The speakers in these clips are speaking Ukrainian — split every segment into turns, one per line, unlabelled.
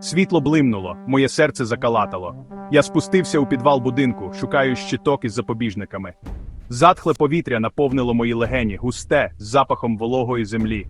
Світло блимнуло, моє серце закалатало. Я спустився у підвал будинку, шукаю щиток із запобіжниками. Затхле повітря наповнило мої легені, густе, з запахом вологої землі.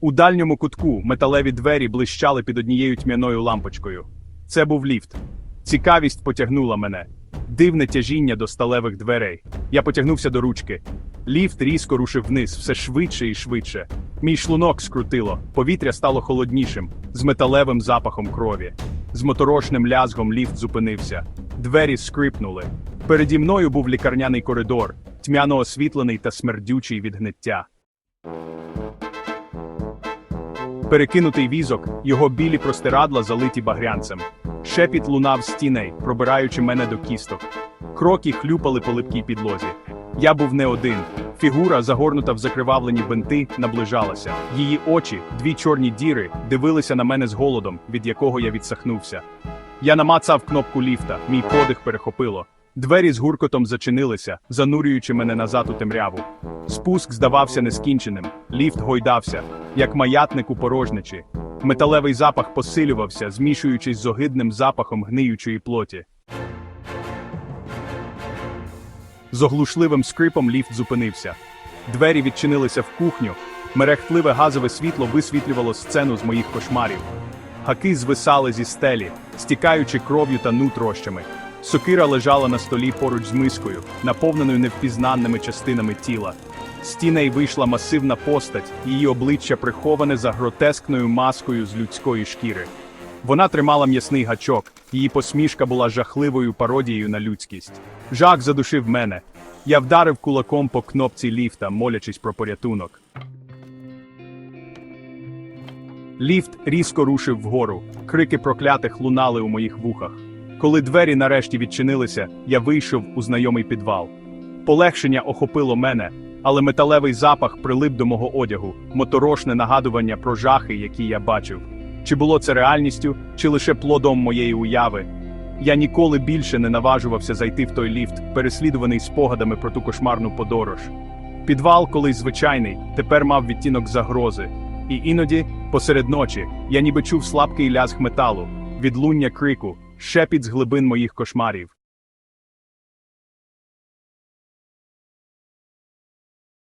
У дальньому кутку металеві двері блищали під однією тьмяною лампочкою. Це був ліфт. Цікавість потягнула мене. Дивне тяжіння до сталевих дверей. Я потягнувся до ручки. Ліфт різко рушив вниз, все швидше і швидше. Мій шлунок скрутило, повітря стало холоднішим, з металевим запахом крові. З моторошним лязгом ліфт зупинився. Двері скрипнули. Переді мною був лікарняний коридор, тьмяно освітлений та смердючий від гниття. Перекинутий візок, його білі простирадла залиті багрянцем. Шепіт лунав з тіней, пробираючи мене до кісток. Кроки хлюпали по липкій підлозі. Я був не один. Фігура, загорнута в закривавлені бинти, наближалася. Її очі, дві чорні діри, дивилися на мене з голодом, від якого я відсахнувся. Я намацав кнопку ліфта, мій подих перехопило. Двері з гуркотом зачинилися, занурюючи мене назад у темряву. Спуск здавався нескінченим, ліфт гойдався, як маятник у порожничі. Металевий запах посилювався, змішуючись з огидним запахом гниючої плоті. З оглушливим скрипом ліфт зупинився. Двері відчинилися в кухню. Мерехтливе газове світло висвітлювало сцену з моїх кошмарів. Гаки звисали зі стелі, стікаючи кров'ю та нутрощами. Сокира лежала на столі поруч з мискою, наповненою невпізнаними частинами тіла. З тіней вийшла масивна постать, її обличчя приховане за гротескною маскою з людської шкіри. Вона тримала м'ясний гачок, її посмішка була жахливою пародією на людськість. Жах задушив мене. Я вдарив кулаком по кнопці ліфта, молячись про порятунок. Ліфт різко рушив вгору, крики проклятих лунали у моїх вухах. Коли двері нарешті відчинилися, я вийшов у знайомий підвал. Полегшення охопило мене, але металевий запах прилип до мого одягу, моторошне нагадування про жахи, які я бачив. Чи було це реальністю, чи лише плодом моєї уяви? Я ніколи більше не наважувався зайти в той ліфт, переслідуваний спогадами про ту кошмарну подорож. Підвал, колись звичайний, тепер мав відтінок загрози. І іноді, посеред ночі, я ніби чув слабкий лязг металу, відлуння крику, шепіт з глибин моїх кошмарів.